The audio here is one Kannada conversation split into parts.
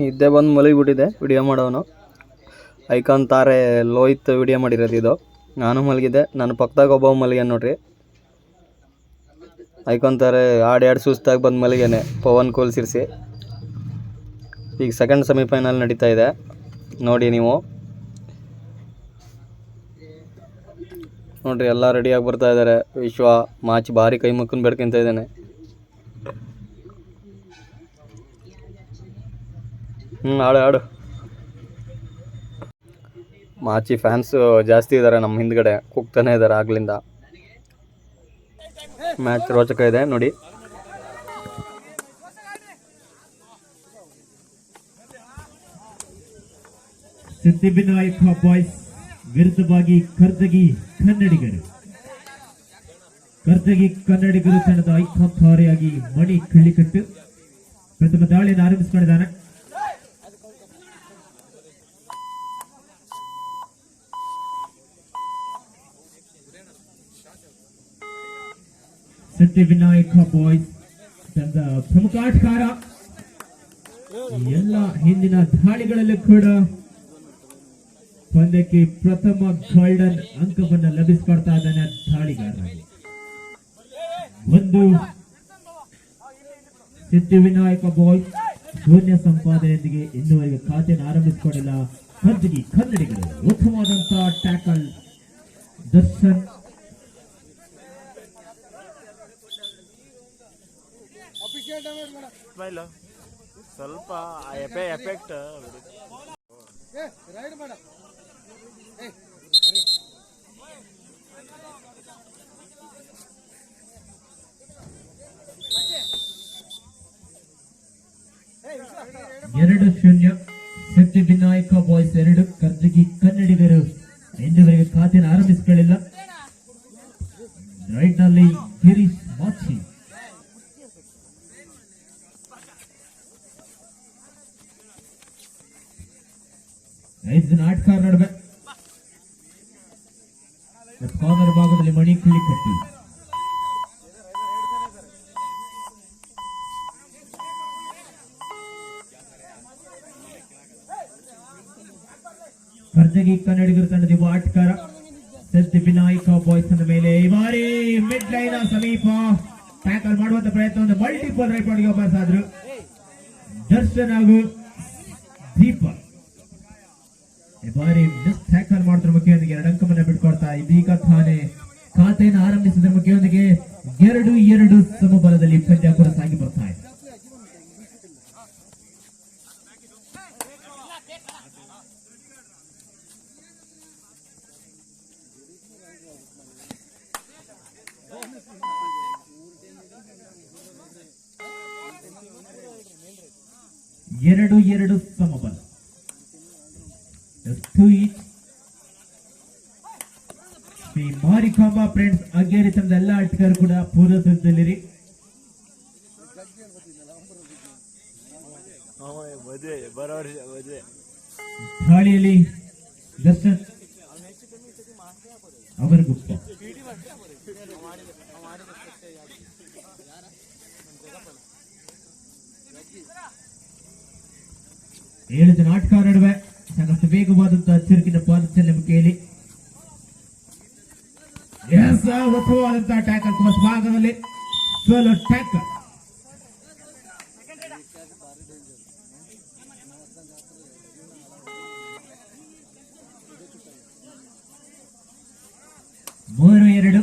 ನಿದ್ದೆ ಬಂದು ಮಲಗಿಬಿಟ್ಟಿದೆ ವಿಡಿಯೋ ಮಾಡೋನು. ಐಕಾನ್ ತಾರೆ ಲೋಹಿತ್ ವಿಡಿಯೋ ಮಾಡಿರೋದು ಇದು. ನಾನು ಮಲಗಿದ್ದೆ ನನ್ನ ಪಕ್ಕದಾಗ ಒಬ್ಬ ಮಲಗ್ಯಾನ ನೋಡ್ರಿ. ಐಕಾನ್ ತಾರೆ ಆಡಿ ಆಡಿ ಸುಸ್ತಾಗಿ ಬಂದು ಮಲಗ್ಯಾನೆ, ಪವನ್ ಕೋಲ್ ಸಿರಿಸಿ ಈಗ ಸೆಕೆಂಡ್ ಸೆಮಿಫೈನಲ್ ನಡೀತಾ ಇದೆ. ನೋಡಿ ನೀವು. ನೋಡ್ರಿ, ಎಲ್ಲ ರೆಡಿಯಾಗಿ ಬರ್ತಾ ಇದ್ದಾರೆ ವಿಶ್ವ ಮಾಚ್ ಭಾರಿ ಕೈ ಮುಕ್ಕನ್ ಬೇಡ್ಕೊಂತ ಇದ್ದಾನೆ ಹ್ಞೂ ಆಡು ಆಡು. ಮಾಚಿ ಫ್ಯಾನ್ಸ್ ಜಾಸ್ತಿ ಇದ್ದಾರೆ ನಮ್ಮ ಹಿಂದ್ಗಡೆ. ಕೂಗ್ತಾನೆ ಇದ್ದಾರೆ ಆಗ್ಲಿಂದ. ಮ್ಯಾಚ್ ರೋಚಕ ಇದೆ, ನೋಡಿ. ಬಾಯ್ಸ್ ವಿರುದ್ಧವಾಗಿ ಕರ್ದಗಿ ಕನ್ನಡಿಗರು. ಕರ್ದಗಿ ಕನ್ನಡಿಗರು ತಂಡದ ಐಕಾಂತಾರೆಯಾಗಿ ಮಣಿ ಕಳ್ಳಿಕಟ್ಟು ಪ್ರಥಮ ದಾಳಿಯನ್ನು ಆರಂಭಿಸಿಕೊಂಡಿದ್ದಾನೆ. ಸಿದ್ಧಿವಿನಾಯಕ ಬಾಯ್ಸ್ ತಂದ ಪ್ರಮುಖ ಆಟಗಾರ. ಎಲ್ಲ ಹಿಂದಿನ ದಾಳಿಗಳಲ್ಲೂ ಕೂಡ ಪಂದ್ಯಕ್ಕೆ ಪ್ರಥಮ ಗೋಲ್ಡನ್ ಅಂಕವನ್ನು ಲಭಿಸಿಕೊಡ್ತಾ ಇದ್ದಾನೆ ದಾಳಿಗಾರ. ಒಂದು ಸಿದ್ಧಿವಿನಾಯಕ ಬಾಯ್ಸ್ ಶೂನ್ಯ ಸಂಪಾದನೆಯೊಂದಿಗೆ ಇನ್ನುವರೆಗೆ ಖಾತೆಯನ್ನು ಆರಂಭಿಸಿಕೊಂಡಿಲ್ಲ. ಕರ್ಜಗಿ ಕನ್ನಡಿಗರು ಉತ್ತಮವಾದಂತಹ ಟ್ಯಾಕಲ್ ದರ್ಶನ್ ಸ್ಮೈಲ್ ಸ್ವಲ್ಪ ಎಫೆ ಎಫೆಕ್ಟ್ ಎರಡು ಶೂನ್ಯ. ಸಿದ್ಧಿವಿನಾಯಕ ಬಾಯ್ಸ್ ಎರಡು. ಕರ್ಜಗಿ ಕನ್ನಡಿಗರು ಇಂದುವರೆಗೆ ಖಾತೆಯನ್ನು ಆರಂಭಿಸಿಕೊಳ್ಳಿಲ್ಲ. ರೈಟ್ನಲ್ಲಿ ಗಿರೀಶ್ ಮಾಚಿ ಐದು ನಾಟಕ ನಡುವೆ. ಕಾರ್ನರ್ ಭಾಗದಲ್ಲಿ ಮಣಿ ಕಿಳಿ ಕಟ್ಟಿ ಸ್ಪರ್ಧೆಗೆ ಕನ್ನಡಿಗರ ತಂಡದ ಯುವ ಆಟಗಾರ ಸದ್ಯ ವಿನಾಯಕ ಬಾಯ್ಸ್ ಮೇಲೆ ಈ ಬಾರಿ ಮಿಡ್ ಲೈನ್ ಸಮೀಪ ಟ್ಯಾಕಲ್ ಮಾಡುವಂತ ಪ್ರಯತ್ನವನ್ನು ಮಲ್ಟಿಪಲ್ ರೈಟ್ ಮಾಡಿ ಅಭ್ಯಾಸಾದ್ರು ದರ್ಶನ್ ಹಾಗೂ ದೀಪ ಬಾರಿ ಮಿಸ್ ಟ್ಯಾಕಲ್ ಮಾಡಿದ್ರ ಮುಖ್ಯೊಂದಿಗೆ ಎರಡು ಅಂಕವನ್ನು ಬಿಟ್ಕೊಡ್ತಾ ಇದೀಗ ತಾನೇ ಖಾತೆಯನ್ನು ಆರಂಭಿಸಿದ ಮುಖ್ಯೊಂದಿಗೆ ಎರಡು ಎರಡು ಸಮಬಲದಲ್ಲಿ ಪಂದ್ಯ ಕೂಡ ಸಾಗಿ ಬರ್ತಾ ಇದೆ. ಎರಡು ಎರಡು ಸಮಬಲ. Two each Shri Marikamba friends Ageri ತಂದ ಎಲ್ಲ ಆಟಗಾರರು ಕೂಡ ಪೂರ್ವ ಸಿದ್ಧದಲ್ಲಿರಿ ಮದುವೆ ಬರೋ ವರ್ಷ ಮದುವೆ ದಾಳಿಯಲ್ಲಿ ದರ್ಶನ್ ಅವರ ಗುಪ್ತ ಏಳು ಜನ ಆಟಗಾರ ನಡುವೆ ಸಾಕಷ್ಟು ವೇಗವಾದಂತಹ ಚುರುಕಿನ ಪಾದಚಲನೆ ಮುಖೇಲಿ ಎಸ್ ಉತ್ತಮವಾದಂತಹ ಟ್ಯಾಕಲ್ ಕುಮಾರ್ ಭಾಗದಲ್ಲಿ ಸೋಲೋ ಟ್ಯಾಕಲ್ ಮೂರು ಎರಡು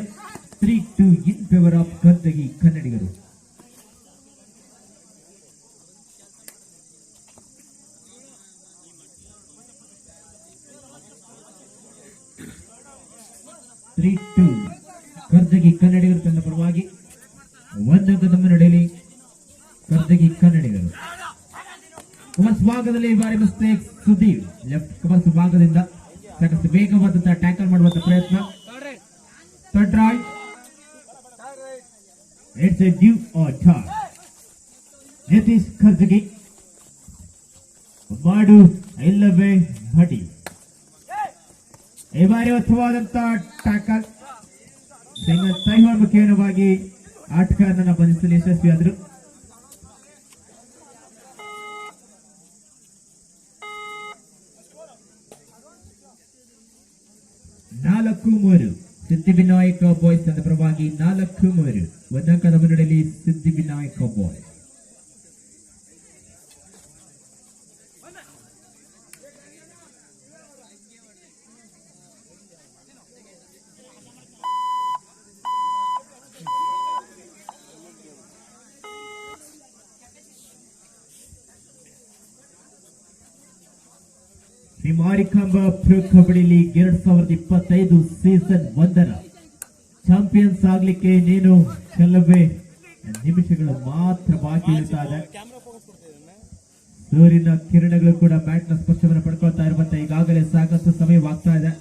ಭಾಗದಲ್ಲಿ ಈ ಬಾರಿ ಮಿಸ್ಟೇಕ್ ಸುದೀಪ್ ಲೆಫ್ಟ್ ಕಮರ್ಸ್ ಭಾಗದಿಂದ ಸಾಕಷ್ಟು ವೇಗವಾದಂತಹ ಟ್ಯಾಕಲ್ ಮಾಡುವಂತ ಪ್ರಯತ್ನ. It's a do or Nitish Kharjagi ಮಾಡು ಇಲ್ಲವೇ ಹಡಿ ಈ ಬಾರಿ ಉತ್ತಮವಾದಂತಹ ಟ್ಯಾಕಲ್ ಸೈಹೋನ್ ಮುಖೇನವಾಗಿ ಆಟಗಾರನನ್ನ ಬಂಧಿಸಲು ಯಶಸ್ವಿಯಾದರು ನಾಲ್ಕು ಮೂರು ಸಿದ್ಧಿವಿನಾಯಕ ಬಾಯ್ಸ್ ತಂಡ ಪರವಾಗಿ ನಾಲ್ಕು ಮೂರು ಒಂದಂಕದ ಮುನ್ನಡೆಯಲ್ಲಿ ಸಿದ್ಧಿ ವಿನಾಯಕ ಶ್ರೀ ಮಾರಿಕಾಂಬ ಪ್ರೊ ಕಬಡ್ಡಿ ಎರಡ್ ಸಾವಿರದ ಇಪ್ಪತ್ತೈದು ಸೀಸನ್ ಒಂದರ ಚಾಂಪಿಯನ್ಸ್ ಆಗ್ಲಿಕ್ಕೆ ನೀನು ಕೆಲವೇ ನಿಮಿಷಗಳು ಮಾತ್ರ ಬಾಕಿ ಇರ್ತಾ ಇದೆ. ಸೂರ್ಯನ ಕಿರಣಗಳು ಕೂಡ ಬ್ಯಾಟ್ನ ಸ್ಪರ್ಶವನ್ನು ಪಡ್ಕೊಳ್ತಾ ಇರುವಂತ ಈಗಾಗಲೇ ಸಾಕಷ್ಟು ಸಮಯವಾಗ್ತಾ ಇದೆ.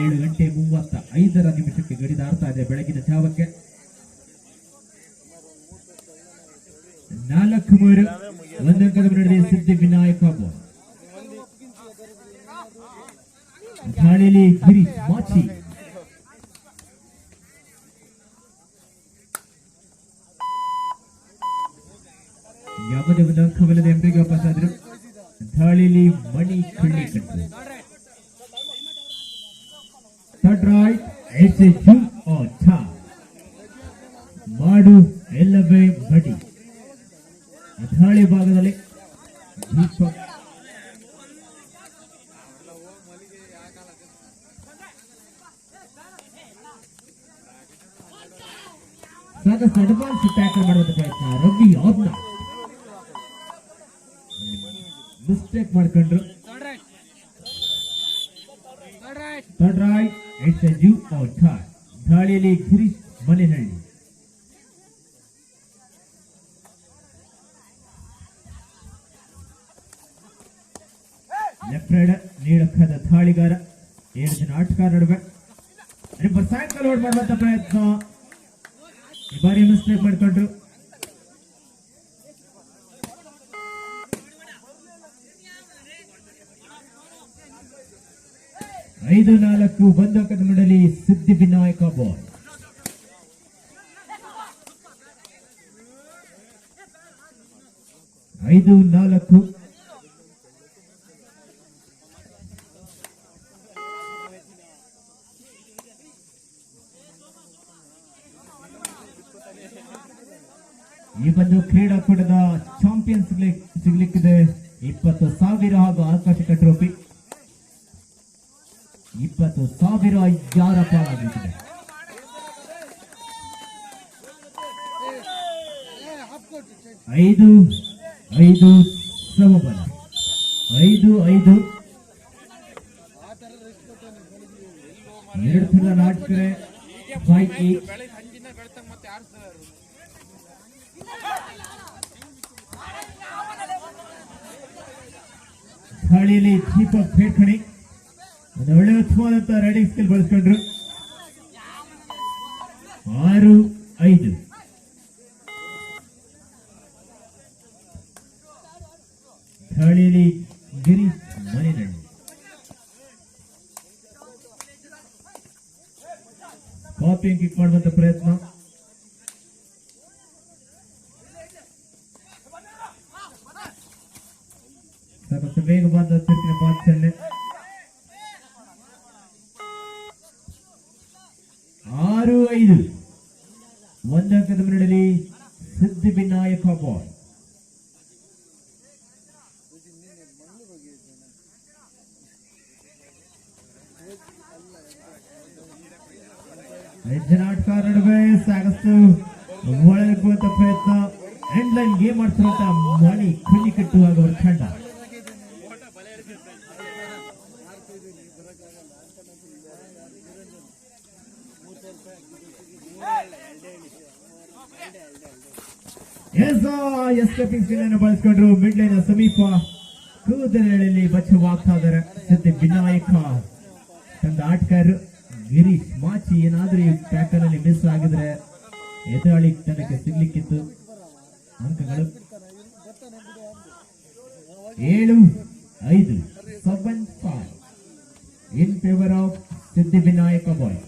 ಏಳು ಗಂಟೆ ಮೂವತ್ತ ಐದರ ನಿಮಿಷಕ್ಕೆ ಗಡಿದಾಡ್ತಾ ಇದೆ. ಬೆಳಗಿನ ಜಾವಕ್ಕೆ ರೈಟ್ ಎಸ್ ಎ ಜೂ ಛಾ ಮಾಡು ಎಲ್ಲವೇ ಬಡಿ ಅಥಾಳಿ ಭಾಗದಲ್ಲಿ ದೀಪಕ್ ಸಾಕಷ್ಟು ಅಡ್ವಾನ್ಸ್ ಟ್ಯಾಕಲ್ ಮಾಡುವಂತ ಪ್ರಯತ್ನ. ರವಿ ಅವ್ರನ್ನ ಮಿಸ್ಟೇಕ್ ಮಾಡ್ಕೊಂಡ್ರು. Third right it's a do out third ದಾಳಿಯಲ್ಲಿ ಗಿರೀಶ್ ಮನೆಹಳ್ಳಿ ಲೆಫ್ಟ್ ರೈಡರ್ ನೀಡಕ್ಕದ ದಾಳಿಗಾರ ಏಳು ಜನ ಆಟಗಾರ ನಡುವೆ ರಿಬ್ಬರ್ ಸೈಕಲ್ ಓಡ್ ಮಾಡುವಂತ ಪ್ರಯತ್ನ ಈ ಬಾರಿ ಮಿಸ್ಟೇಕ್ ಮಾಡ್ಕೊಂಡ್ರು ಐದು, ನಾಲ್ಕು ಬಂಧಕದ ಮಂಡಳಿ ಸಿದ್ಧಿ ವಿನಾಯಕ ಬಾಲ್. ಐದು, ನಾಲ್ಕು. ಈ ಒಂದು ಕ್ರೀಡಾಕೂಟದ ಚಾಂಪಿಯನ್ಸ್ ಸಿಗ್ಲಿಕ್ಕಿದೆ. ಇಪ್ಪತ್ತು ಸಾವಿರ ಹಾಗೂ ಆಕರ್ಷಕ ಟ್ರೋಫಿ. ಇಪ್ಪತ್ತು ಸಾವಿರ ಯಾರ ಪಾಲಾಗಿದ್ದಾರೆ ಐದು ಐದು ಸಮಬಲ. ಐದು ಐದು. ಎರಡು ಥರ ನಾಟಕರೆ ಏಟ್ ಗಾಳಿಯಲ್ಲಿ ದೀಪಕ್ ಒಂದು ಒಳ್ಳೆ ಉತ್ತಮವಾದಂತ ರೈಡಿಂಗ್ ಸ್ಕಿಲ್ ಬಳಸ್ಕೊಂಡ್ರು. ಆರು ಐದು. ಥಳಿಲಿ ಗಿರಿ ಮನೆನಳ್ಳಿ ಕಾಪಿಂಗ್ ಕಿಕ್ ಮಾಡುವಂತ ಪ್ರಯತ್ನ ಸಾಕಷ್ಟು ವೇಗವಾದ ತಿರುಗಿನ ಪಾತ್ರದಲ್ಲಿ ಆರು ಐದು ಒಂದಂಕದ ಮುನ್ನಡೆಯಲ್ಲಿ ಸಿದ್ಧಿ ವಿನಾಯಕ ಬಾಲ್ ಆಟಗಾರ ನಡುವೆ ಸಾಕಷ್ಟು ಒಳಗಿರುವಂತ ಪ್ರಯತ್ನ. ಎಂಡ್ ಲೈನ್ ಗೇಮ್ ಮಾಡ್ತಿರುವಂತ ಮಣಿ ಕಣ್ಣಿ ಕಟ್ಟುವಾಗ ಅವ್ರ ಖಂಡ ಎಸ್ ಎಸ್ಕೇಪಿಂಗ್ ಸ್ಕಿಲ್ ಬಳಸಿಕೊಂಡ್ರು. ಮಿಡ್ ಲೈನ್ ಸಮೀಪ ಕೂದಲಲ್ಲಿ ಬಚ್ಚವಾಗ್ತಾ ಇದ್ದಾರೆ ಸದ್ಯ ವಿನಾಯಕ ತಂದ ಆಟಗಾರರು. ಗಿರೀಶ್ ಮಾಚಿ ಏನಾದ್ರೂ ಈ ಅಲ್ಲಿ ಮಿಸ್ ಆಗಿದ್ರೆ ಎದುರಾಳಿ ತನಕ್ಕೆ ಸಿಗ್ಲಿಕ್ಕಿತ್ತು. ಅಂಕಗಳು. ಏಳು, ಐದು seven five in favour of Siddhi Vinayaka boy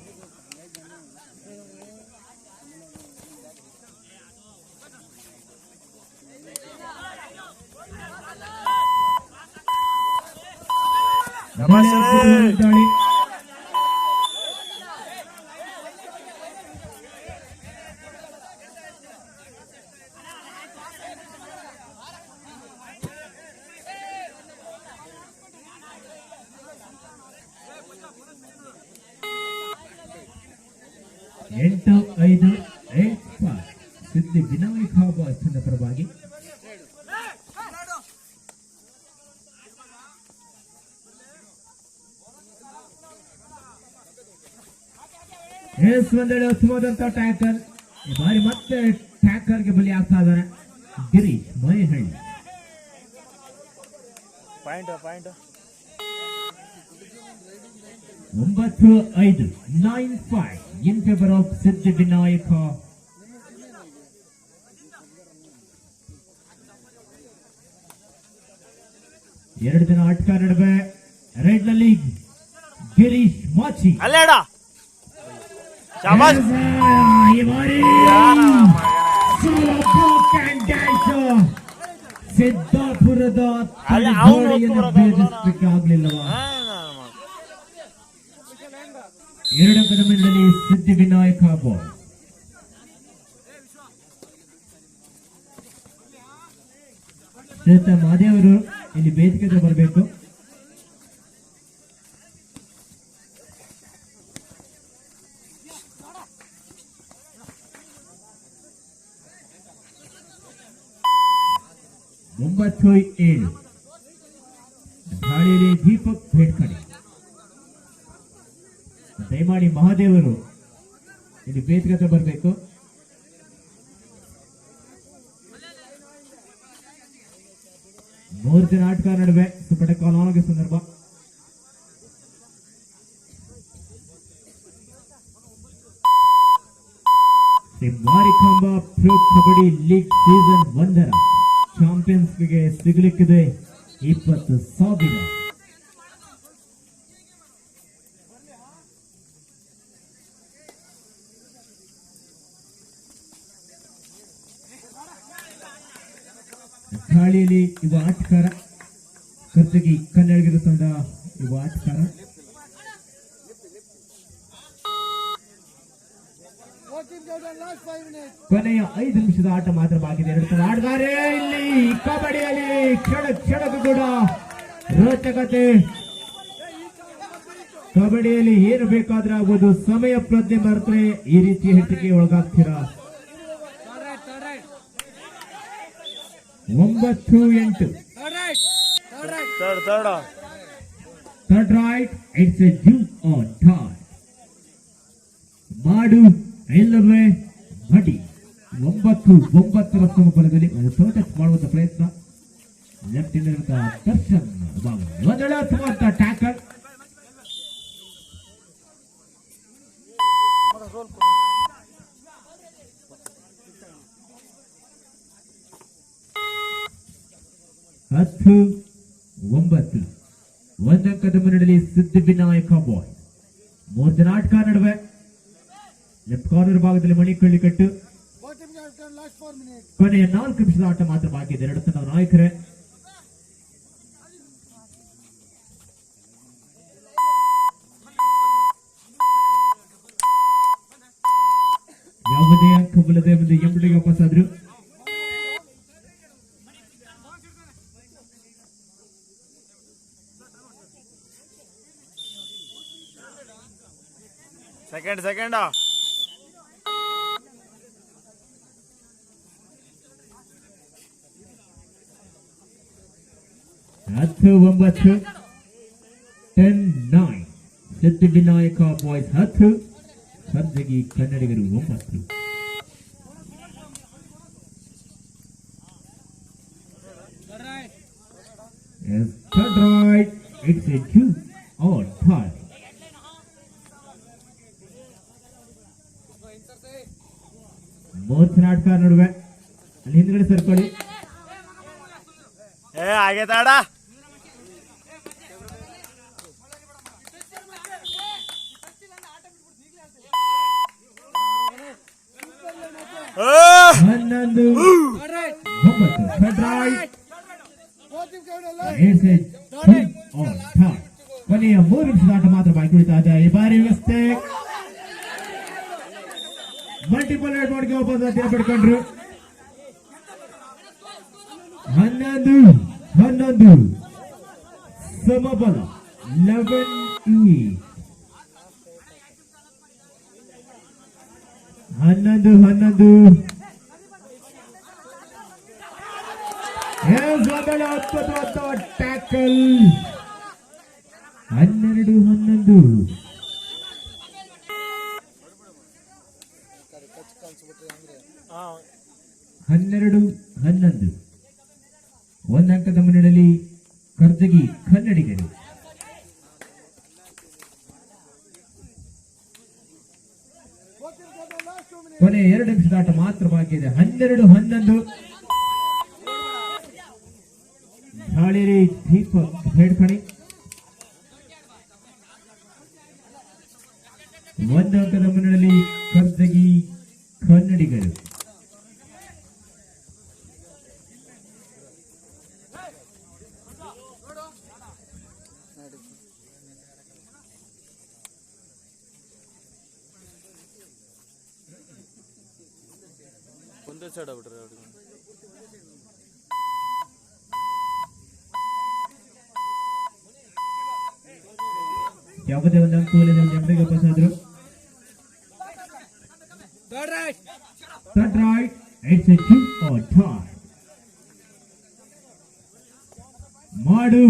ಎಂಟು ಐದು ಏಟ್ ಫೈವ್ ಸಿದ್ಧಿ ಬಾಯ್ಸ್ ತಂಡ ಪರವಾಗಿ. ಎಸ್ ಟ್ಯಾಕರ್. ಈ ಬಾರಿ ಮತ್ತೆ ಟ್ಯಾಕರ್ಗೆ ಬಲಿ ಆಗ್ತಾ ಇದ್ದಾನೆ ಗಿರೀಶ್ ಮೈಹಳ್ಳಿ. ಒಂಬತ್ತು ಐದು nine five. In favour of Siddhi Vinayaka ಎರಡು ಜನ ಆಟಗಾರ ನಡುವೆ ರೆಡ್ನಲ್ಲಿ ಗಿರೀಶ್ ಮಾಚಿ. ಅಲ್ಲೇಡ? ಶಾಬಾಸ್ ಈ ಬಾರಿ ಸಿದ್ದಾಪುರದ ಅಲ್ಲ, ಅವ್ನು ತಡೆಗೋಡೆಯನ್ನು ಹೊತ್ತು ಬರೋದು ಭೇದಿಸಲಿಕ್ಕೆ ಆಗ್ಲಿಲ್ಲವಾ? ಹಾ, ನಾನು ಮಾಡು. ಎರಡು ಕದಮಿನಲ್ಲಿ ಸಿದ್ಧಿ ವಿನಾಯಕ ಬಾಲ್ ಮಹಾದೇವರು ಇಲ್ಲಿ ಬೇಸಿಗೆ ಬರಬೇಕು ಒಂಬತ್ತು ಏಳು ಗಾಳಿಯಲ್ಲಿ ದೀಪಕ್ ಭೇಡ್ಕಡೆ ದಯಮಾಡಿ ಮಹಾದೇವರು ಇಲ್ಲಿ ವೇದಿಕೆ ಬರಬೇಕು. ಮೂರು ಜನ ಆಟಗಾರ ನಡುವೆ ಸುಪಟ ಕಾಲಾನುಗೆ ಸಂದರ್ಭ. Marikamba pro kabaddi league season ಒಂದರ ಚಾಂಪಿಯನ್ಸ್ಗೆ ಸಿಗಲಿಕ್ಕಿದೆ. ಇಪ್ಪತ್ತು ಸಾವಿರ ಗಾಳಿಯಲ್ಲಿ ಇವ ಆಟಗಾರ ಕರ್ತಗಿ ಕನ್ನಡಿಗರ ತಂಡ ಆಟಗಾರ ಕೊನೆಯ ಐದು ನಿಮಿಷದ ಆಟ ಮಾತ್ರ ಬಾಗಿದೆ ಎರಡು ತಂಡ ಆಟಗಾರೆ ಇಲ್ಲಿ ಕಬಡ್ಡಿಯಲ್ಲಿ ಕ್ಷಣ ಕ್ಷಣಕ್ಕೂ ಕೂಡ ರೋಚಕತೆ. ಕಬಡ್ಡಿಯಲ್ಲಿ ಏನು ಬೇಕಾದ್ರೆ ಆಗ್ಬೋದು. ಸಮಯ ಪ್ರಜ್ಞೆ ಮರೆತರೆ ಈ ರೀತಿ ಹೆಚ್ಚಿಗೆ ಒಳಗಾಗ್ತೀರಾ? ಒಂಬತ್ತು ಎಂಟು. Third third Third right, it's a do or die. ಮಾಡು ಇಲ್ಲವೇ ಬಡಿ ಒಂಬತ್ತು ಒಂಬತ್ತರ ಸಮಬಲದಲ್ಲಿ ಒಂದು ಟೋಟಚ್ ಮಾಡುವಂತ ಪ್ರಯತ್ನ. ಲೆಫ್ಟ್ ಇಂದ ದರ್ಶನ್ ಒಂದೊಳ್ಳೆ ಉತ್ತಮವಂತ ಟ್ಯಾಕಲ್ ಹತ್ತು ಒಂಬತ್ತು. ಒಂದಂಕದ ಮುನ್ನಡೆಯಲ್ಲಿ ಸಿದ್ಧ ವಿನಾಯಕ ಬಾಯ್ ಮೂರು ಜನ ಆಟಗಾರ ನಡುವೆ. ಲೆಫ್ಟ್ ಕಾರ್ನರ್ ಭಾಗದಲ್ಲಿ ಮಣಿಕಳ್ಳಿ ಕಟ್ಟು. ಕೊನೆಯ ನಾಲ್ಕು ನಿಮಿಷದ ಆಟ ಮಾತ್ರ ಬಾಕಿ ಇದೆ. ಎರಡು ತಂಡ ನಾಯಕರೇ ಯಾವುದೇ ಅಂಕ ಬಲ್ಲದೆ ಒಂದು ಎಂಬಳಿಗೆ ವಾಪಸ್ ಆದ್ರು ಸೆಕೆಂಡ್ ಸೆಕೆಂಡ್ ಹತ್ತು ಒಂಬತ್ತು ಟೆನ್ ನೈನ್ ಸಿದ್ಧ ವಿನಾಯಕ ಬಾಯ್ಸ್ ಹತ್ತು ಸರ್ಜಗಿ ಕನ್ನಡಿಗರು ಒಂಬತ್ತು Yes, third right, it's a two or tie. ಮೂವತ್ತು ನಾಟಕ ನಡುವೆ ಅಲ್ಲಿ ಹಿಂದ್ಗಡೆ ಸೇರ್ಕೊಳ್ಳಿ ಏ ಆಗೇತಾಡ ಹನ್ನೊಂದು ಒಂಬತ್ತು ರೈಟ್. ಕೊನೆಯ ಮೂರು ನಿಮಿಷದ ಆಟ ಮಾತ್ರ ಬಾಕಿ ಈ ಬಾರಿ ವ್ಯವಸ್ಥೆ ಮಲ್ಟಿಪಲ್ ವಾಪಸ್ ಹತ್ತಿರ ಪಡ್ಕೊಂಡ್ರು ಹನ್ನೊಂದು ಹನ್ನೊಂದು ಸಮಬಲ ಲೆವೆನ್ ಹನ್ನೊಂದು ಹನ್ನೊಂದು. ಟ್ಯಾಕಲ್ ಹನ್ನೆರಡು ಹನ್ನೊಂದು. ಹನ್ನೆರಡು ಹನ್ನೊಂದು. ಒಂದು ಅಂಕದ ಮುನ್ನಡೆಯಲ್ಲಿ ಕರ್ಜಗಿ ಕನ್ನಡಿಗರು. ಕೊನೆ ಎರಡು ನಿಮಿಷದ ಆಟ ಮಾತ್ರ ಬಾಕಿ ಇದೆ. ಹನ್ನೆರಡು, ಹನ್ನೊಂದು. ಗಾಳಿರಿ ದೀಪ ಬೇಡ್ಕಣಿ. ಒಂದು ಅಂಕದ ಮುನ್ನಡೆಯಲ್ಲಿ ಕರ್ತಗಿ ಕನ್ನಡಿಗರು. Third right it's a do or die ಮಾಡು,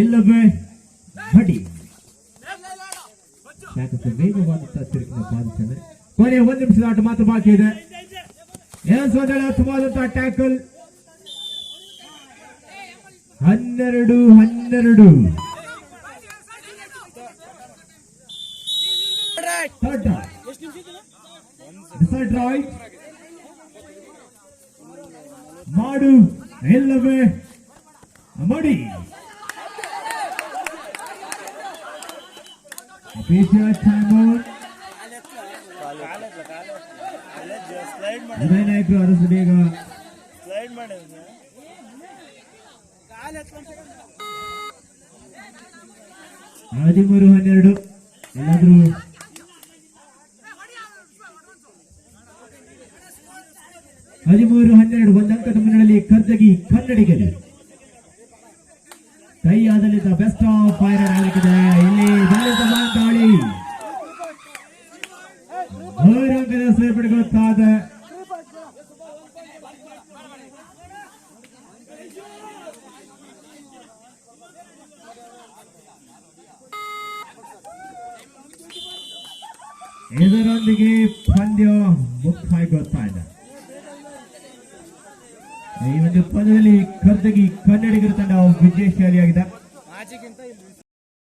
ಇಲ್ಲವೇ? ಬಡಿ ಸಾಕಷ್ಟು ವೇಗವಾದಂತಹ ತಿರುಗಿನ ಬಾಧಿಸಿದೆ ಕೊನೆ ಒಂದು ನಿಮಿಷದ ಆಟ ಮಾತ್ರ ಬಾಕಿ ಇದೆ. ಎಸ್ ಒಂದೆಳ ಉತ್ತಮವಾದಂತಹ ಟ್ಯಾಕಲ್. ಹನ್ನೆರಡು ಹನ್ನೆರಡು. ಡಿಸೈಡ್ ರೈಟ್ ಮಾಡು ಇಲ್ಲವೇ ಮಾಡಿ. ಉದಯ ನಾಯಕರು ಅರಸು ಬೇಗ. ಸ್ಲೈಡ್ ಮಾಡಿ ಹದಿಮೂರು ಹನ್ನೆರಡು. ಎಲ್ಲಾದ್ರೂ ಹದಿಮೂರು, ಹನ್ನೆರಡು ಅಂಕದ ಮುನ್ನಡೆಯಲ್ಲಿ ಕರ್ಜಗಿ ಕನ್ನಡಿಗರು. ಕೈ ಆದಲಿದ್ದ ಬೆಸ್ಟ್ ಆಫ್ ಫೈರ್ ಆಗಿದೆ. ಇಲ್ಲಿ ದಾಳಿ ಮೂರು ಅಂಕದ ಇದರೊಂದಿಗೆ ಪಂದ್ಯ ಮುಕ್ತಾಯಗೊಳ್ತಾ ಇದೆ. ಈ ಒಂದು ಪಂದ್ಯದಲ್ಲಿ ಖರ್ದಗಿ ಕನ್ನಡಿಗರ ತಂಡ ವಿಜಯಶಾಲಿಯಾಗಿದೆ.